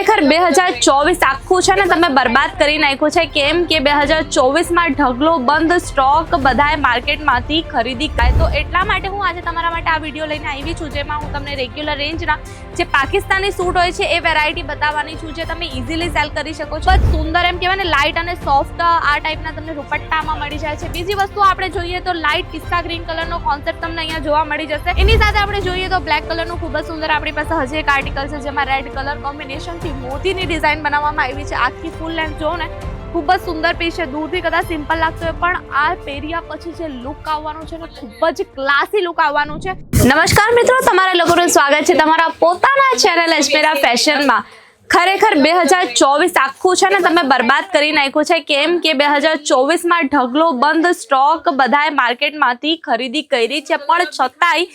ખરેખર બે હજાર ચોવીસ આખું છે ને તમે બરબાદ કરી નાખ્યું છે. કેમ કે બે હજાર ચોવીસમાં ઢગલો બંધ સ્ટોક બધાએ માર્કેટમાંથી ખરીદી કાય તો એટલા માટે હું આજે તમારા માટે આ વીડિયો લઈને આવી છું, જેમાં હું તમને રેગ્યુલર રેન્જના જે પાકિસ્તાની સૂટ હોય છે, એ વેરાયટી બતાવવાની છું, જે તમે ઇઝીલી સેલ કરી શકો છો. સુંદર એમ કહેવાય ને, લાઇટ અને સોફ્ટ આ ટાઈપના તમને દુપટ્ટામાં મળી જાય છે. બીજી વસ્તુ આપણે જોઈએ તો લાઇટ પિસ્તા ગ્રીન કલરનો કોન્સેપ્ટ તમને અહીંયા જોવા મળી જશે. એની સાથે આપણે જોઈએ તો બ્લેક કલરનું ખૂબ જ સુંદર આપણી પાસે હજી એક આર્ટિકલ છે, જેમાં રેડ કલર કોમ્બિનેશનથી મોતીની ડિઝાઇન બનાવવામાં આવી છે. આખી ફૂલ લેન્થ જો ને, ખૂબ જ સુંદર પીસ છે. દૂરથી કદાચ સિમ્પલ લાગતો હોય, પણ આ પહેર્યા પછી જે લુક આવવાનું છે ને, ખૂબ જ ક્લાસી લુક આવવાનું છે. નમસ્કાર મિત્રો, તમારા લોકોનું સ્વાગત છે તમારા પોતાના ચેનલ એસ્પેરા ફેશનમાં ખરેખર બે હજાર ચોવીસ આખું છે ને તમે બરબાદ કરી નાખ્યું છે. કેમ કે બે હજાર ચોવીસમાં ઢગલો બંધ સ્ટોક બધાએ માર્કેટમાંથી ખરીદી કરી છે. પણ છતાંય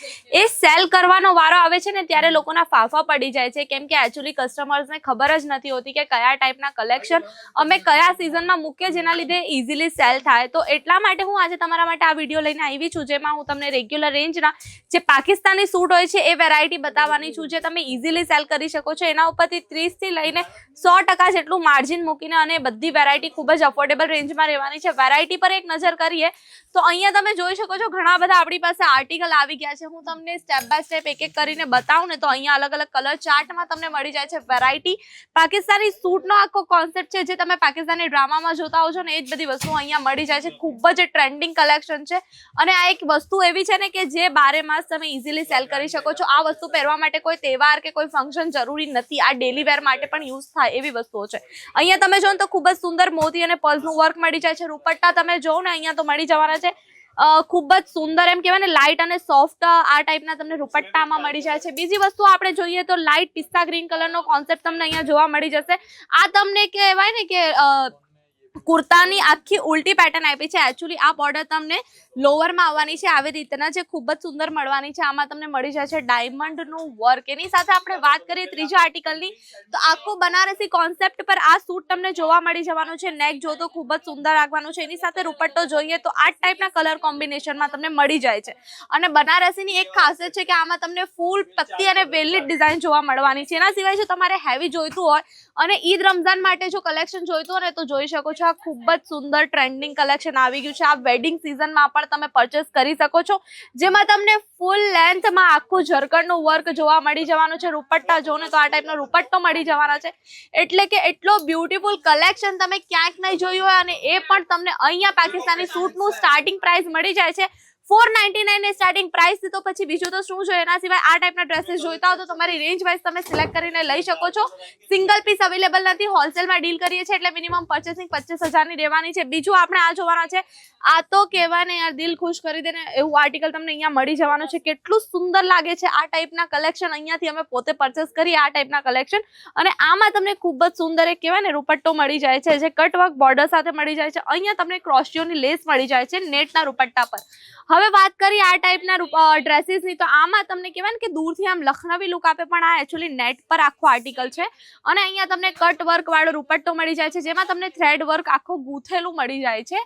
એ સેલ કરવાનો વારો આવે છે ને ત્યારે લોકોના ફાફા પડી જાય છે. કેમ કે એકચ્યુઅલી કસ્ટમર્સને ખબર જ નથી હોતી કે કયા ટાઈપના કલેક્શન અમે કયા સિઝનમાં મૂકીએ જેના લીધે ઇઝીલી સેલ થાય. તો એટલા માટે હું આજે તમારા માટે આ વીડિયો લઈને આવી છું, જેમાં હું તમને રેગ્યુલર રેન્જના જે પાકિસ્તાની સૂટ હોય છે એ વેરાયટી બતાવવાની છું, જે તમે ઇઝીલી સેલ કરી શકો છો. એના ઉપરથી ત્રીસથી લઈને સો ટકા જેટલું માર્જિન મૂકીને અને બધી વેરાયટી ખૂબ જ અફોર્ડેબલ રેન્જમાં રહેવાની છે. વેરાયટી પર એક નજર કરીએ તો અહીંયા તમે જોઈ શકો છો ઘણા બધા આપણી પાસે આર્ટિકલ આવી ગયા છે. હું તમને સ્ટેપ બાય સ્ટેપ એક એક કરીને બતાવું ને તો અહીંયા અલગ અલગ કલર ચાર્ટમાં તમને મળી જાય છે વેરાયટી પાકિસ્તાની સૂટનો આખો કોન્સેપ્ટ છે જે તમે પાકિસ્તાની ડ્રામામાં જોતા હો છો ને એ જ બધી વસ્તુઓ અહીંયા મળી જાય છે. ખૂબ જ ટ્રેન્ડિંગ કલેક્શન છે. અને આ એક વસ્તુ એવી છે ને કે જે બારે માસ તમે ઇઝીલી સેલ કરી શકો છો. આ વસ્તુ પહેરવા માટે કોઈ તહેવાર કે કોઈ ફંક્શન જરૂરી નથી. આ ડેલી વેર માટે પણ યુઝ થાય એવી વસ્તુઓ છે. અહીંયા તમે જો તો ખૂબ જ સુંદર મોતી અને પલ્સનું વર્ક મળી જાય છે. રૂપટ્ટા તમે જો ને, અહીંયા તો મળી જવાના છે. ખૂબ જ સુંદર એમ કહેવાય ને લાઇટ અને સોફ્ટ આ ટાઈપના તમને રૂપટ્ટામાં મળી જાય છે. બીજી વસ્તુ આપણે જોઈએ તો લાઇટ પિસ્તા ગ્રીન કલરનો કોન્સેપ્ટ તમને અહીંયા જોવા મળી જશે. આ તમને કહેવાય ને કે કુર્તાની આખી ઉલટી પેટર્ન આપી છે. એકચ્યુઅલી આ બોર્ડર તમને લોવરમાં આવવાની છે. આવી રીતના જે ખૂબ જ સુંદર મળવાની છે. આમાં તમને મળી જાય છે ડાયમંડનું વર્ક એની સાથે આપણે વાત કરીએ ત્રીજા આર્ટિકલની તો આખો બનારસી કોન્સેપ્ટ પર આ સૂટ તમને જોવા મળી જવાનું છે. નેક જો તો ખૂબ જ સુંદર રાખવાનું છે. એની સાથે રૂપટ્ટો જોઈએ તો આ ટાઈપના કલર કોમ્બિનેશનમાં તમને મળી જાય છે. અને બનારસીની એક ખાસિયત છે કે આમાં તમને ફૂલ પત્તી અને વેલી ડિઝાઇન જોવા મળવાની છે. એના સિવાય જો તમારે હેવી જોઈતું હોય અને ઈદ રમઝાન માટે જો કલેક્શન જોઈતું હોય ને તો જોઈ શકો છો. આ ખૂબ જ સુંદર ટ્રેન્ડિંગ કલેક્શન આવી ગયું છે. આ વેડિંગ સિઝનમાં પણ તમે પરચેસ કરી શકો છો. જેમાં તમને ફૂલ લેન્થમાં આખું ઝરકણનું વર્ક જોવા મળી જવાનું છે. રૂપટ્ટા જો ને તો આ ટાઈપનો રૂપટ્ટો મળી જવાના છે. એટલે કે એટલો બ્યુટીફુલ કલેક્શન તમે ક્યાંક નહીં જોયું હોય અને એ પણ તમને અહીંયા પાકિસ્તાની સૂટનું સ્ટાર્ટિંગ પ્રાઇસ મળી જાય છે. Four ninety nine starting price તો પછી બીજું તો શું છે? એના સિવાય આ ટાઈપના ડ્રેસીસ જોઈતા હો તો તમારી રેન્જ વાઇઝ તમે સિલેક્ટ કરીને લઈ શકો છો. સિંગલ પીસ અવેલેબલ નથી. હોલસેલમાં ડીલ કરીએ છીએ એટલે મિનિમમ પર્ચેસિંગ પચીસ હજારની રહેવાની છે. બીજું આપણે આ જોવાના છે. આ તો કહેવાય ને યાર, દિલ ખુશ કરી દેને એવું આર્ટિકલ તમને અહીંયા મળી જવાનું છે. કેટલું સુંદર લાગે છે આ ટાઈપના કલેક્શન અહીંયાથી અમે પોતે પરચેસ કરીએ આ ટાઈપના કલેક્શન અને આમાં તમને ખૂબ જ સુંદર એક કહેવાય ને રૂપટ્ટો મળી જાય છે, જે કટ વર્ક બોર્ડર સાથે મળી જાય છે. અહીંયા તમને ક્રોશિયોની લેસ મળી જાય છે નેટના રૂપટ્ટા પર. હવે વાત કરીએ આ ટાઈપના ડ્રેસીસની તો આમાં તમને કહેવાય ને કે દૂરથી આમ લખનવી લુક આપે, પણ આ એકચ્યુઅલી નેટ પર આખો આર્ટિકલ છે. અને અહીંયા તમને કટ વર્ક વાળો રૂપટ્ટો મળી જાય છે, જેમાં તમને થ્રેડ વર્ક આખો ગૂંથેલું મળી જાય છે.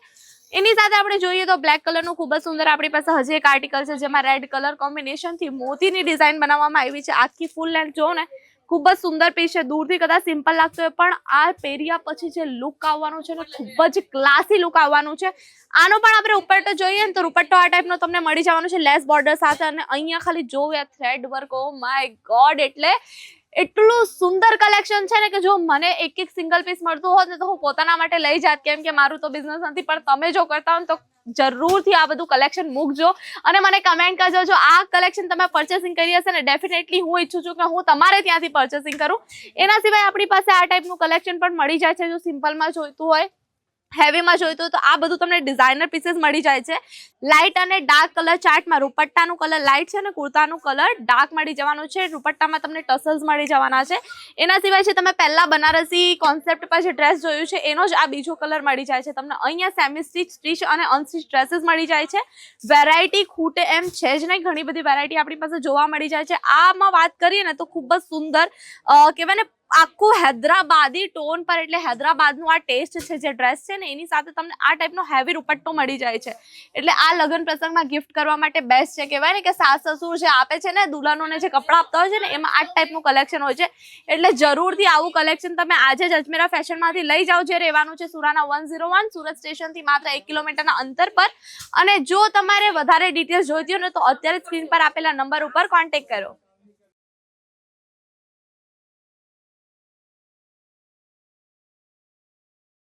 એની સાથે આપણે જોઈએ તો બ્લેક કલરનું ખૂબ જ સુંદર આપણી પાસે હજી એક આર્ટિકલ છે, જેમાં રેડ કલર કોમ્બિનેશનથી મોતીની ડિઝાઇન બનાવવામાં આવી છે. આખી ફૂલ લેન્થ જો ને. ખૂબ જ સુંદર પીસ છે. દૂરથી કદાચ સિમ્પલ લાગતો હોય, પણ આ પહેર્યા પછી જે લુક આવવાનું છે ખૂબ જ ક્લાસી લુક આવવાનું છે. આનો પણ આપણે ઉપરટો જોઈએ ને, તો રૂપટ્ટો આ ટાઈપનો તમને મળી જવાનો છે લેસ બોર્ડર સાથે. અને અહીંયા ખાલી જોવે thread work oh my God એટલે એટલું સુંદર કલેક્શન છે ને કે જો મને એક એક સિંગલ પીસ મળતું હોત ને તો હું પોતાના માટે લઈ જાત, કેમ કે મારું તો બિઝનેસ નથી. પણ તમે જો કરતા હો તો જરૂરથી આ બધું કલેક્શન મૂકજો. અને મને કમેન્ટ કરજો જો આ કલેક્શન તમે પરચેસિંગ કરી હશે ને ડેફિનેટલી હું ઈચ્છું છું કે હું તમારે ત્યાંથી પરચેસિંગ કરું. એના સિવાય આપણી પાસે આ ટાઈપનું કલેક્શન પણ મળી જાય છે, જો સિમ્પલમાં જોઈતું હોય. હેવીમાં જોઈતું હોય તો આ બધું તમને ડિઝાઇનર પીસીસ મળી જાય છે. લાઇટ અને ડાર્ક કલર ચાર્ટમાં રૂપટ્ટાનું કલર લાઇટ છે અને કુર્તાનું કલર ડાર્ક મળી જવાનું છે. રૂપટ્ટામાં તમને ટસલ્સ મળી જવાના છે. એના સિવાય છે તમે પહેલાં બનારસી કોન્સેપ્ટ પર જે ડ્રેસ જોયું છે, એનો જ આ બીજો કલર મળી જાય છે. તમને અહીંયા સેમી સ્ટીચ સ્ટીચ અને અનસ્ટીચ ડ્રેસીસ મળી જાય છે. વેરાયટી ખૂટે એમ છે જ નહીં. ઘણી બધી વેરાયટી આપણી પાસે જોવા મળી જાય છે. આમાં વાત કરીએ ને તો ખૂબ જ સુંદર કહેવાય ને આખું હૈદરાબાદી ટોન પર, એટલે હૈદરાબાદનું આ ટેસ્ટ છે જે ડ્રેસ છે ને, એની સાથે તમને આ ટાઈપનો હેવી દુપટ્ટો મળી જાય છે. એટલે આ લગ્ન પ્રસંગમાં ગિફ્ટ કરવા માટે બેસ્ટ છે, કહેવાય ને કે સાસ સસુર જે આપે છે ને, દુલ્હનોને જે કપડાં આપતા હોય છે ને, એમાં આ ટાઈપનું કલેક્શન હોય છે. એટલે જરૂરથી આવું કલેક્શન તમે આજે જ અજમેરા ફેશનમાંથી લઈ જાઓ, જે રહેવાનું છે Surana one zero one Surat સ્ટેશનથી માત્ર એક કિલોમીટરના અંતર પર. અને જો તમારે વધારે ડિટેલ્સ જોઈતી હોય ને, તો અત્યારે સ્ક્રીન પર આપેલા નંબર ઉપર કોન્ટેક્ટ કરો.